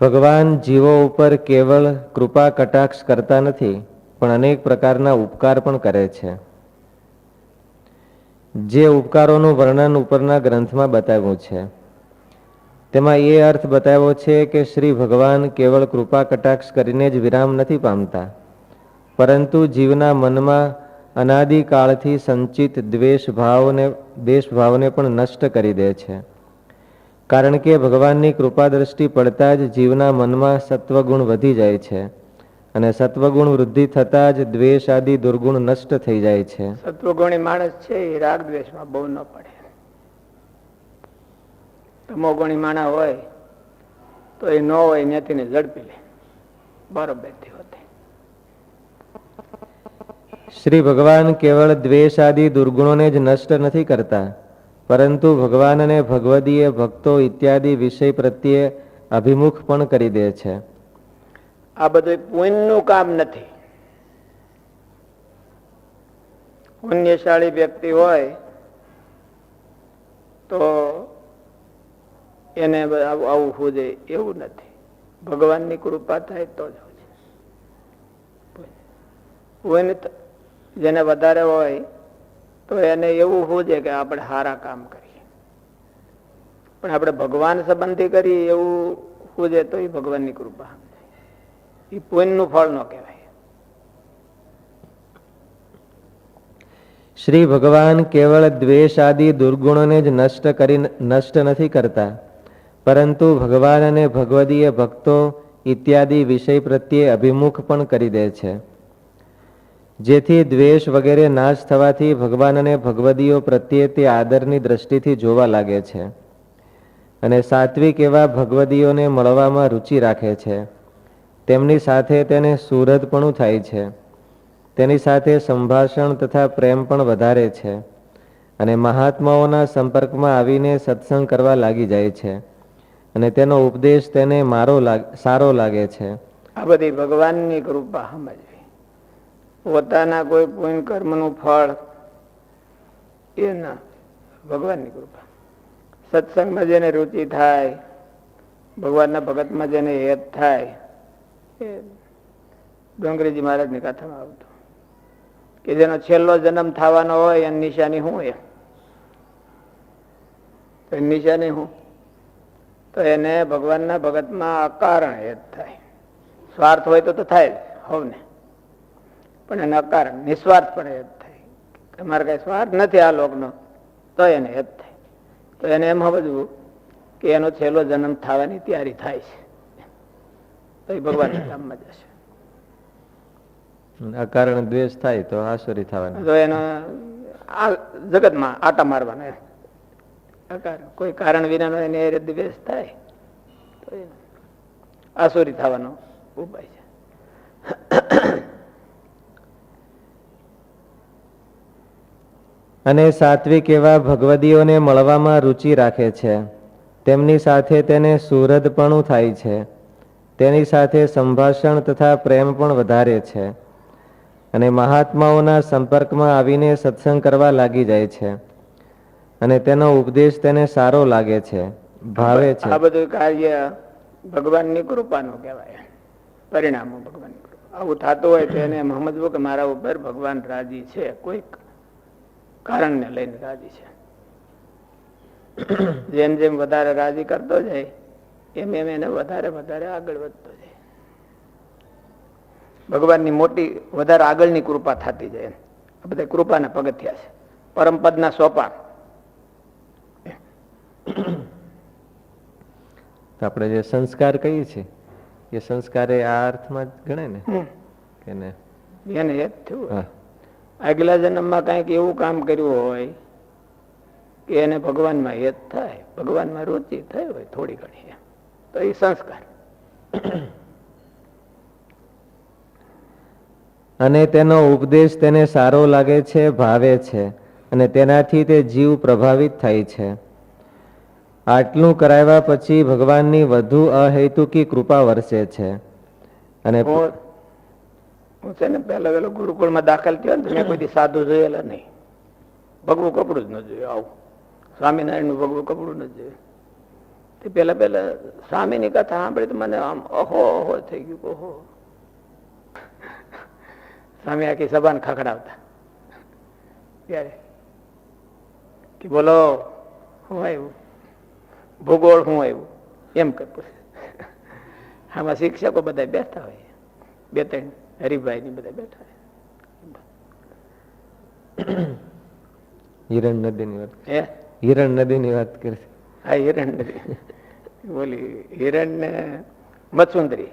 ભગવાન જીવો ઉપર કેવળ કૃપા કટાક્ષ કરતા નથી, પણ અનેક પ્રકારના ઉપકાર પણ કરે છે. જે ઉપકારોનું વર્ણન ઉપરના ગ્રંથમાં બતાવ્યું છે. તેમાં એ અર્થ બતાવ્યો છે કે શ્રી ભગવાન કેવળ કૃપા કટાક્ષ કરીને જ વિરામ નથી પામતા, પરંતુ જીવના મનમાં અનાદિકાળથી સંચિત દ્વેષ ભાવને દ્વેષ ભાવને પણ નષ્ટ કરી દે છે. કારણ કે ભગવાનની કૃપા દ્રષ્ટિ પડતા જ જીવના મનમાં સત્વગુણ વધી જાય છે અને સત્વગુણ વૃદ્ધિ થતાં જ દ્વેષ આદિ દુર્ગુણ નષ્ટ થઈ જાય છે. સત્વગુણી માણસ છે એ રાગ દ્વેષમાં બહુ ન પડે. તમોગુણી માણસ હોય તો એ ન હોય ત્યાંથી ઝડપી લે. બરોબર શ્રી ભગવાન કેવળ દ્વેષ આદિ દુર્ગુણોને જ નષ્ટ નથી કરતા. પરંતુ ભગવાનને ભગવદીય ભક્તો ઇત્યાદિ વિષય પ્રત્યે અભિમુખ પણ કરી દે છે. આ બધું પુણ્યનું કામ નથી. પુણ્યશાળી વ્યક્તિ હોય તો એને આવું આવું જોઈએ. એવું નથી. ભગવાનની કૃપા થાય તો જ હોય જેને વધારે હોય તો એને એવું હોજે કે આપણે સારા કામ કરીએ. પણ આપણે ભગવાન સંબંધી કરીએ એવું હોજે તો એ ભગવાનની કૃપા એ પુણ્યનું ફળ ન કહેવાય. શ્રી ભગવાન કેવળ દ્વેષ આદિ દુર્ગુણોને જ નષ્ટ કરી નષ્ટ નથી કરતા. પરંતુ ભગવાન અને ભગવદીય ભક્તો ઇત્યાદિ વિષય પ્રત્યે અભિમુખ પણ કરી દે છે. જેથી દ્વેષ વગેરે નાશ થવાથી ભગવાન અને ભગવદીઓ પ્રત્યે તે આદરની દ્રષ્ટિથી જોવા લાગે છે અને સાત્વિક એવા ભગવદીઓને મળવામાં રુચિ રાખે છે. તેમની સાથે તેને સુરતપણું થાય છે. તેની સાથે સંભાષણ તથા પ્રેમ પણ વધારે છે અને મહાત્માઓના સંપર્કમાં આવીને સત્સંગ કરવા લાગી જાય છે અને તેનો ઉપદેશ તેને મારો સારો લાગે છે. આ બધી ભગવાનની કૃપા સમજવી પોતાના કોઈ પુણ્ય કર્મનું ફળ એ ના. ભગવાનની કૃપા. સત્સંગમાં જેને રુચિ થાય, ભગવાનના ભગતમાં જેને હેત થાય, એ ડોંગરીજી મહારાજની કથામાં આવતું. કે જેનો છેલ્લો જન્મ થવાનો હોય, એની નિશાની હું એ? તો નિશાની હું? તો એને ભગવાનના ભગતમાં અકારણ હેત થાય. સ્વાર્થ હોય તો થાય જ, હવને? પણ એને નિસ્વાર્થ પણ હેત થાય તમારે કઈ સ્વાર્થ નથી આ લોકનો તો એને હેત થાય તો એને એમ સમજવું કે એનો છેલ્લો જન્મ થવાની તૈયારી થાય છે. તો એ ભગવાનના કામમાં જશે. અકારણ દ્વેષ થાય તો આસુરી થવાના. તો એનો આ જગતમાં આટા મારવાનો કોઈ કારણ વિનાનો એને એ દ્વેષ થાય તો આસુરી થવાનો ઉપાય છે. અને સાત્વિક એવા ભગવદીઓને મળવામાં રુચિ રાખે છે. તેમની સાથે તેને સુહૃદપણું થાય છે. તેની સાથે સંભાષણ તથા પ્રેમ પણ વધારે છે. અને મહાત્માઓના સંપર્કમાં આવીને સત્સંગ કરવા લાગી જાય છે. અને તેનો ઉપદેશ તેને સારો લાગે છે, ભાવે છે. આ બધું કાર્ય ભગવાનની કૃપાનું કહેવાય. પરિણામો ભગવાનની કૃપા. આવું થતું હોય તો એને એમ કે મારા ઉપર ભગવાન રાજી છે, કોઈક કારણને લઈને રાજી છે. જેમ જેમ વધારે રાજી કરતો જાય એમ એમ એને વધારે વધારે આગળ વધતો જાય. ભગવાનની મોટી વધારે આગળની કૃપા થતી જાય આ બધા કૃપાના પગથિયા છે. પરમપદના સોપાન. તો આપણે જે સંસ્કાર કહીએ છીએ એ સંસ્કાર એ આ અર્થમાં જ ગણાય ને? એને એને એ જ થયું. આગલા જન્મમાં કંઈક એવું કામ કર્યું હોય કે એને ભગવાનમાં હેત થાય ભગવાનમાં રુચિ થઈ હોય થોડી ઘણી તો એ સંસ્કાર. અને તેનો ઉપદેશ તેને સારો લાગે છે ભાવે છે અને તેનાથી તે જીવ પ્રભાવિત થાય છે. આટલું કરાવ્યા પછી ભગવાનની વધુ અહેતુકી કૃપા વરસે છે. અને હું છે ને પહેલા પેલો ગુરુકુળમાં દાખલ થયો ને મેં કોઈ સાધુ જોયેલા નહીં. ભગવું કપડું જ ન જોયું આવું. સ્વામિનારાયણનું ભગવું કપડું ન જોયું તે પેલા પેલા સ્વામીની કથા સાંભળી તો મને આમ ઓહો ઓહો થઈ ગયું ઓહો. સ્વામી આખી સભાને ખખડાવતા. ત્યારે કે બોલો શું આવ્યું. ભૂગોળ શું આવ્યું. એમ કે આમાં શિક્ષકો બધા બેઠા હોય. બે ત્રણ હરિભાઈ ની બધા બેઠા હિરણ નદી ની વાત હે? હિરણ નદીની વાત કરે. આ હિરણ નદી. બોલી હિરણ ને મત્સુંદરી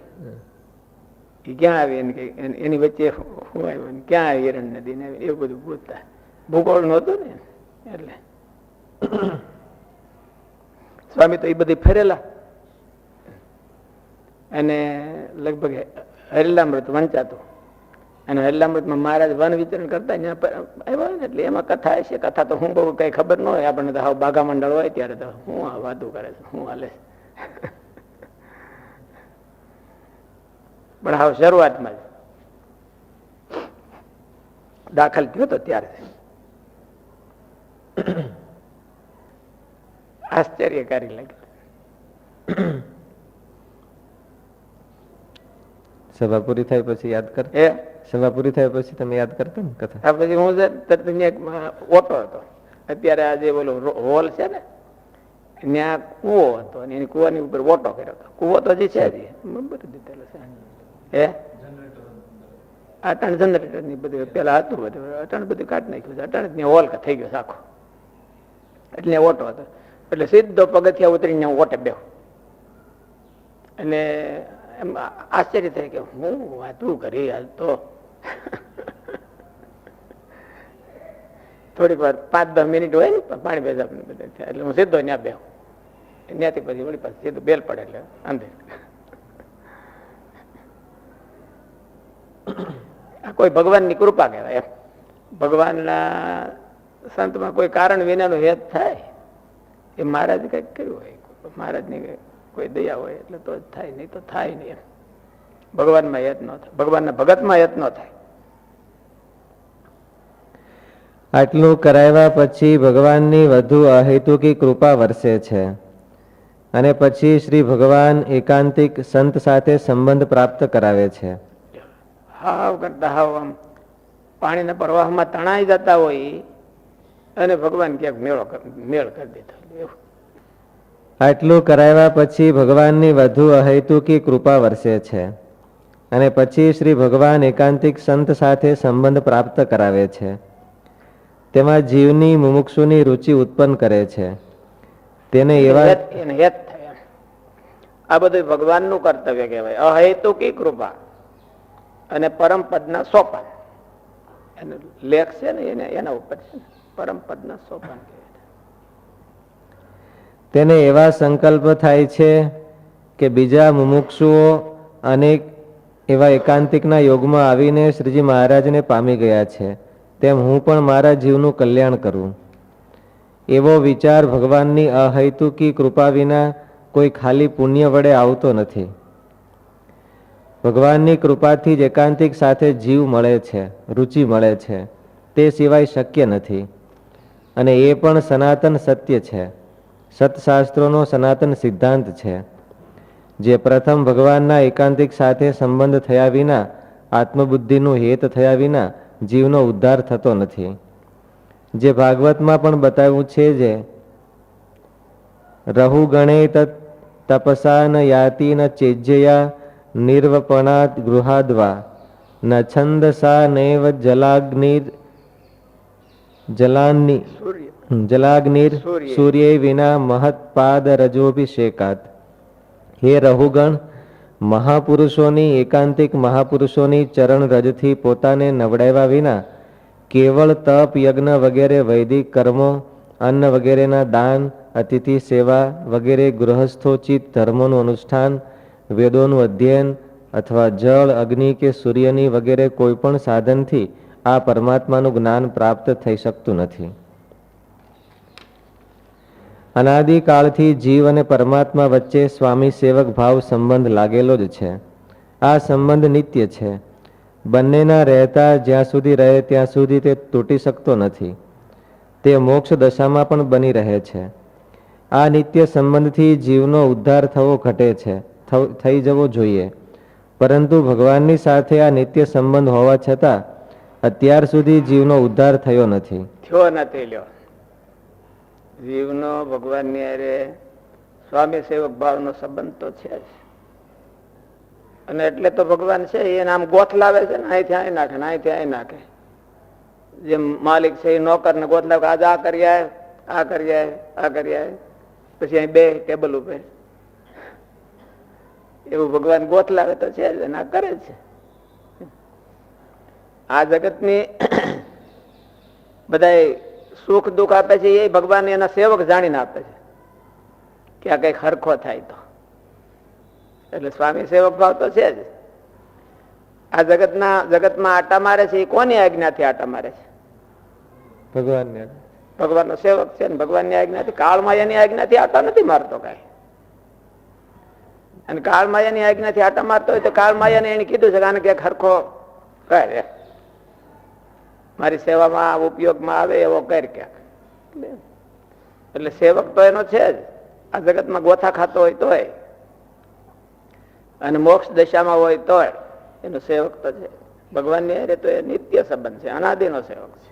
એ ક્યાં આવી એને વચ્ચે શું આવ્યું ક્યાં આવી હિરણ નદી ને? એવું બધું પૂછતા ભૂગોળ નહોતું ને એટલે. સ્વામી તો એ બધી ફરેલા. અને લગભગ હરિલામૃત વંચાતું. અને હરિલામૃતમાં મહારાજ વન વિતરણ કરતા આવ્યા ને એટલે એમાં કથા હશે. કથા તો હું બહુ કઈ ખબર ન હોય. આપણને તો હાવ બાઘા મંડળ હોય ત્યારે તો હું આ વાતું કરે છે. હું હાલે પણ હાવ શરૂઆતમાં જ દાખલ થયો તો ત્યારે આશ્ચર્યકારી લાગે. સભા પૂરી થાય પછી યાદ કર. એ સભા પૂરી થાય પછી તમે યાદ કરતા ને કથા. આ પછી હું તરત એક ઓટો હતો. અત્યારે આ જે બોલો હોલ છે ને ત્યાં કૂવો હતો અને એની કૂવાની ઉપર ઓટો કર્યો હતો. કૂવો તો જે છે હજી એ. બરાબર દીધેલો છે હે? અટાણ જનરેટરની બધું પેલા હતું બધું. અટણ બધું કાઢી નાખ્યું છે. અટણ ત્યાં હોલ થઈ ગયો સાખો આખો. એટલે ઓટો હતો. એટલે સીધો પગથિયા ઉતરીને ઓટે બેહો. એટલે એમ આશ્ચર્ય થાય કે હું વાતું કરી હાલ તો. થોડીક વાર પાંચ દસ મિનિટ હોય ને પાણી ભેજા એટલે હું સીધો ત્યાં બે ત્યાંથી પછી વળી પાછી સીધું બેલ પડે એટલે અંદર આ કોઈ ભગવાનની કૃપા કહેવાય એમ. ભગવાનના સંતમાં કોઈ કારણ વિનાનો હેત થાય, એ મહારાજ કંઈક કર્યું હોય. મહારાજની કોઈ દયા હોય એટલે તો જ થાય નહીં તો થાય નહીં ભગવાનમાં યત્ન થાય. ભગવાનના ભગતમાં યત્ન થાય. આટલું કરાવ્યા પછી ભગવાનની વધુ અહેતુકી કૃપા વરસે છે. અને પછી શ્રી ભગવાન એકાંતિક સંત સાથે સંબંધ પ્રાપ્ત કરાવે છે. હાવ કરતા હાવ આમ. પાણીના પ્રવાહમાં તણાઈ જતા હોય અને ભગવાન ક્યાંક મેળો મેળ કરી એવું આટલું કરાવ્યા પછી ભગવાનની વધુ અહેતુકી કૃપા વરસે છે. અને પછી શ્રી ભગવાન એકાંતિક સંત સાથે સંબંધ પ્રાપ્ત કરાવે છે. તેમાં જીવની મુમુક્ષુની રુચિ ઉત્પન્ન કરે છે. તેને એવા. આ બધું ભગવાનનું કર્તવ્ય કહેવાય. અહેતુકી કૃપા. અને પરમ પદના સોપાન. લેખ છે ને એને એના ઉપર છે પરમ પદના સોપાન કહેવાય. તેને એવા સંકલ્પ થાય છે કે બીજા મુમુક્ષુઓ અનેક એવા એકાંતિકના યોગમાં આવીને શ્રીજી મહારાજને પામી ગયા છે. તેમ હું પણ મારા જીવનું કલ્યાણ કરું. એવો વિચાર ભગવાનની અહૈતુકી કૃપા વિના કોઈ ખાલી પુણ્ય વડે આવતો નથી. ભગવાનની કૃપાથી જ એકાંતિક સાથે જીવ મળે છે, રુચિ મળે છે. તે સિવાય શક્ય નથી. અને એ પણ સનાતન સત્ય છે. સતશાસ્ત્રોનો સનાતન સિદ્ધાંત છે, જે પ્રથમ ભગવાનના એકાંતિક સાથે સંબંધ થયા વિના, આત્મબુદ્ધિનું હેત થયા વિના જીવનો ઉદ્ધાર થતો નથી. જે ભાગવતમાં પણ બતાવ્યું છે જે, રહુ ગણે તપસા ન યાતિ ન ચેજ્યયા નિર્વપણાત ગૃહાદ્વા, ન છંદસા નૈવ જલાગ્નિ જલાની સૂર્ય જલાગ્નિર સૂર્ય. વિના મહત્પાદ રજોભિષેકાત હે રહુગણ મહાપુરુષોની એકાંતિક મહાપુરુષોની ચરણ રજથી પોતાને નવડાવ્યા વિના કેવળ તપ યજ્ઞ વગેરે વૈદિક કર્મો અન્ન વગેરેના દાન અતિથિ સેવા વગેરે ગૃહસ્થોચિત ધર્મોનું અનુષ્ઠાન વેદોનું અધ્યયન અથવા જળ અગ્નિ કે સૂર્યની વગેરે કોઈ પણ સાધનથી આ પરમાત્માનું જ્ઞાન પ્રાપ્ત થઈ શકતું નથી અનાદિકાળથી જીવ અને પરમાત્મા વચ્ચે સ્વામી સેવક ભાવ સંબંધ લાગેલો જ છે. આ સંબંધ નિત્ય છે. બંનેના રહેતા જ્યાં સુધી રહે ત્યાં સુધી તે તૂટી શકતો નથી. તે મોક્ષ દશામાં પણ બની રહે છે. આ નિત્ય સંબંધથી જીવનો ઉદ્ધાર થવો ઘટે છે. થઈ જવો જોઈએ. પરંતુ ભગવાનની સાથે આ નિત્ય સંબંધ હોવા છતાં અત્યાર સુધી જીવનો ઉદ્ધાર થયો નથી. થયો નથી લ્યો. જીવનો ભગવાનની અરે સ્વામી સેવક ભાવનો સંબંધ તો છે જ. અને એટલે તો ભગવાન છે, એ નામ ગોથ લાવે છે ને, અહીંથી અહીં નાખે ને, અહીંથી અહીં નાખે. જેમ માલિક છે, એ નોકર ને ગોથલાવે આજે આ કરી આવે આ કરી આય, આ કરી આય, પછી અહીં બે ટેબલ ઉપર. એવું ભગવાન ગોથ લાવે તો છે જ આ કરે છે. આ જગતની બધા સુખ દુઃખ આપે છે એ ભગવાન એના સેવક જાણીને આપે છે. કે આ કંઈક હરખો થાય તો. એટલે સ્વામી સેવક ભાવ તો છે જ. આ જગતના જગતમાં આટા મારે છે એ કોની આજ્ઞાથી આટા મારે છે? ભગવાનને ભગવાનનો સેવક છે ને ભગવાનની આજ્ઞાથી. કાળમાં એની આજ્ઞાથી આટા નથી મારતો કાંઈ. અને કાળ માયાની આજ્ઞાથી આટા મારતો હોય તો કાળ માયાને એને કીધું છે કે આને ક્યાંક હરખો કરે મારી સેવામાં ઉપયોગમાં આવે એવો કર ક્યાંક એટલે સેવક તો એનો છે જ. આ જગતમાં ગોથા ખાતો હોય તોય. અને મોક્ષ દશામાં હોય તોય એનો સેવક તો છે. ભગવાનની હારે તો એ નિત્ય સંબંધ છે. અનાદિનો સેવક છે.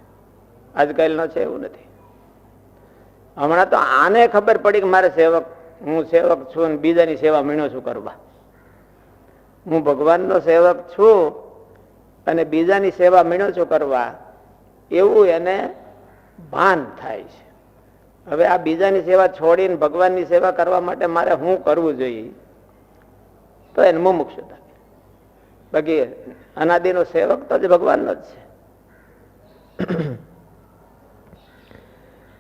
આજકાલનો છે એવું નથી. હમણાં તો આને ખબર પડી કે મારે સેવક, હું સેવક છું અને બીજાની સેવા મીણો છું કરવા. હું ભગવાનનો સેવક છું અને બીજાની સેવા મીણો છું કરવા. એવું એને ભાન થાય છે. હવે આ બીજાની સેવા છોડીને ભગવાનની સેવા કરવા માટે મારે શું કરવું જોઈએ? તો એને મુમુક્ષુ થાય બાકી અનાદિનો સેવક તો જ ભગવાનનો જ છે.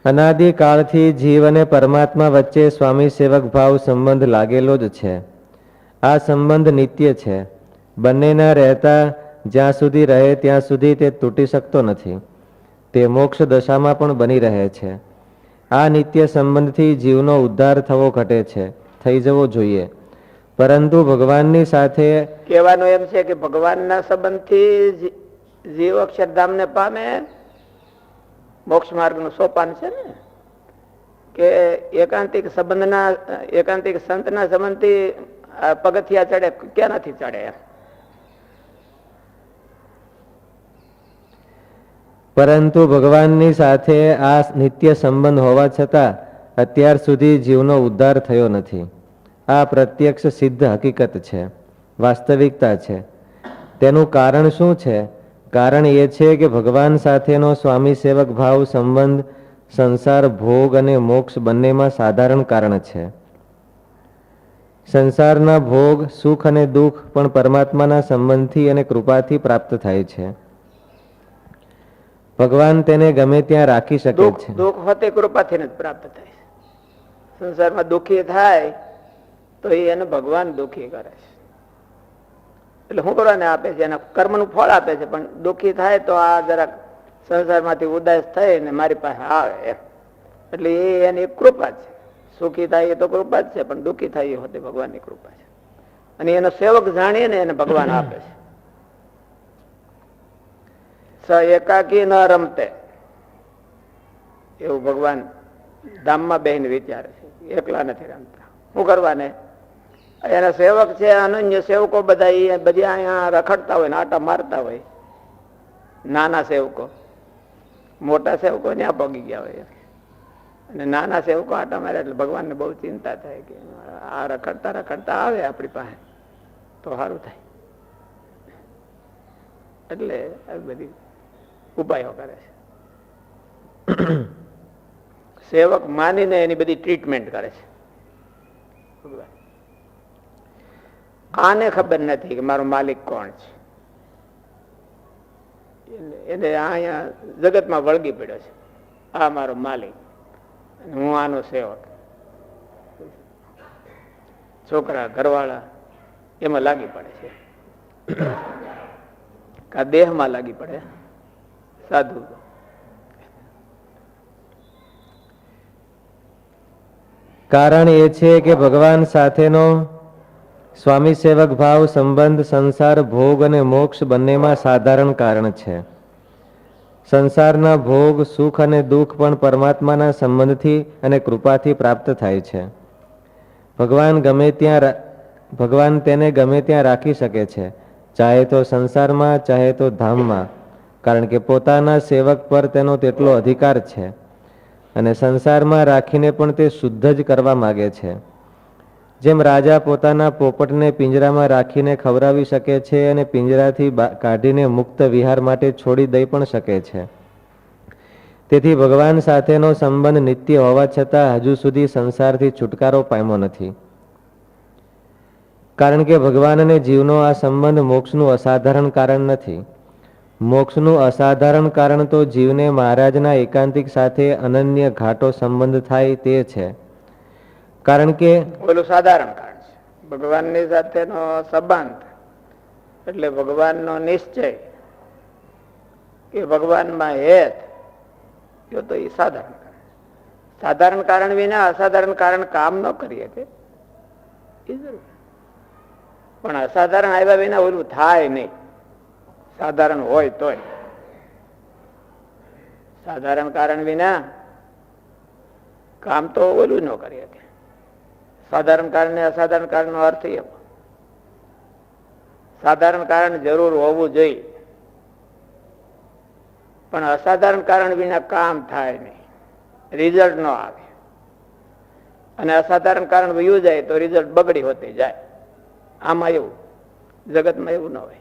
અનાદિ કાળથી જીવ અને પરમાત્મા વચ્ચે સ્વામી સેવક ભાવ સંબંધ લાગેલો જ છે. આ સંબંધ નિત્ય છે. બંનેના રહેતા જ્યાં સુધી રહે ત્યાં સુધી તે તૂટી શકતો નથી. તે મોક્ષ દશામાં પણ બની રહે છે. આ નિત્ય સંબંધથી જીવનો ઉદ્ધાર થવો ઘટે છે. થઈ જવો જોઈએ. પરંતુ ભગવાનની સાથે કહેવાનું એમ છે કે ભગવાનના સંબંધથી જીવ અક્ષરધામને પામે, મોક્ષ માર્ગનું સોપાન છે ને? કે એકાંતિક સંબંધના, એકાંતિક સંતના સંબંધથી પગથિયા ચડે ક્યાં નથી ચડે એમ? પરંતુ ભગવાનની સાથે આ નિત્ય સંબંધ હોવા છતાં અત્યાર સુધી જીવનો ઉદ્ધાર થયો નથી. આ પ્રત્યક્ષ સિદ્ધ હકીકત છે, વાસ્તવિકતા છે. તેનું કારણ શું છે? કારણ એ છે કે ભગવાન સાથેનો સ્વામી સેવક ભાવ, સંબંધ, સંસાર, ભોગ અને મોક્ષ બંનેમાં સાધારણ કારણ છે. સંસારના ભોગ, સુખ અને દુઃખ પણ પરમાત્માના સંબંધથી અને કૃપાથી પ્રાપ્ત થાય છે. ભગવાન તેને ગમે ત્યાં રાખી શકે છે. દુઃખ હોતે કૃપાથી જ પ્રાપ્ત થાય. સંસારમાં દુઃખી થાય તો એને ભગવાન દુઃખી કરે છે. એટલે શું કરવાને આપે છે એના કર્મનું ફળ આપે છે પણ દુઃખી થાય તો આ જરાક સંસારમાંથી ઉદાસ થઈને મારી પાસે આવે એમ. એટલે એ એની કૃપા છે. સુખી થાય એ તો કૃપા જ છે પણ દુઃખી થાય એ હોતે ભગવાનની કૃપા છે. અને એનો સેવક જાણીને એને ભગવાન આપે છે. એકાકી ન રમતે. એવું ભગવાન ધામમાં બેહીને વિચારે છે. એકલા નથી રમતા. શું કરવાને? એના સેવક છે, અનન્ય સેવકો બધા ઈ બધી અહીંયા રખડતા હોય ને, આટા મારતા હોય. નાના સેવકો. મોટા સેવકો ત્યાં પગી ગયા હોય અને નાના સેવકો આટા મારે એટલે ભગવાનને બહુ ચિંતા થાય કે આ રખડતા રખડતા આવે આપણી પાસે. તો સારું થાય. એટલે આવી બધી ઉપાયો કરે છે. સેવક માનીને એની બધી ટ્રીટમેન્ટ કરે છે. આને ખબર નથી કે મારો માલિક કોણ છે. એને અહીંયા જગતમાં વળગી પડ્યો છે. આ મારો માલિક. હું આનો સેવક. છોકરા ઘરવાળા એમાં લાગી પડે છે. કા દેહમાં લાગી પડે. સાધુ. કારણ એ છે કે ભગવાન સાથેનો સ્વામી સેવક ભાવ, સંબંધ, સંસાર, ભોગ અને મોક્ષ બંનેમાં સાધારણ કારણ છે. સંસારના ભોગ, સુખ અને દુઃખ પણ પરમાત્માના સંબંધથી અને કૃપાથી પ્રાપ્ત થાય છે. ભગવાન ગમે ત્યાં ભગવાન તેને ગમે ત્યાં રાખી શકે છે. ચાહે તો સંસારમાં, ચાહે તો ધામમાં. કારણ કે પોતાના સેવક પર તેનો તેટલો અધિકાર છે અને સંસારમાં રાખીને પણ તે શુદ્ધ જ કરવા માગે છે. જેમ રાજા પોતાના પોપટને પિંજરામાં રાખીને ખવડાવી શકે છે અને પિંજરાથી કાઢીને મુક્ત વિહાર માટે છોડી દઈ પણ શકે છે. તેથી ભગવાન સાથેનો સંબંધ નિત્ય હોવા છતાં હજુ સુધી સંસારથી છુટકારો પામ્યો નથી. કારણ કે ભગવાન અને જીવનો આ સંબંધ મોક્ષનું અસાધારણ કારણ નથી. મોક્ષનું અસાધારણ કારણ તો જીવને મહારાજના એકાંતિક સાથે અનન્ય ઘાટો સંબંધ થાય તે છે. કારણ કે ઓલું સાધારણ કારણ છે. ભગવાનની સાથેનો સંબંધ એટલે ભગવાનનો નિશ્ચય કે ભગવાનમાં હેત એ તો એ સાધારણ કારણ સાધારણ કારણ વિના અસાધારણ કારણ કામ ન કરીએ શકે. એ જરૂર. પણ અસાધારણ આવ્યા વિના ઓલું થાય નહીં. સાધારણ હોય તોય. સાધારણ કારણ વિના કામ તો ઓલું ન કરી શકે. સાધારણ કારણ ને અસાધારણ કારણ નો અર્થ સાધારણ કારણ જરૂર હોવું જોઈએ. પણ અસાધારણ કારણ વિના કામ થાય નહીં. રિઝલ્ટ ન આવે. અને અસાધારણ કારણ વયું જાય તો રિઝલ્ટ બગડી હોતી જાય. આમાં એવું. જગતમાં એવું ન હોય.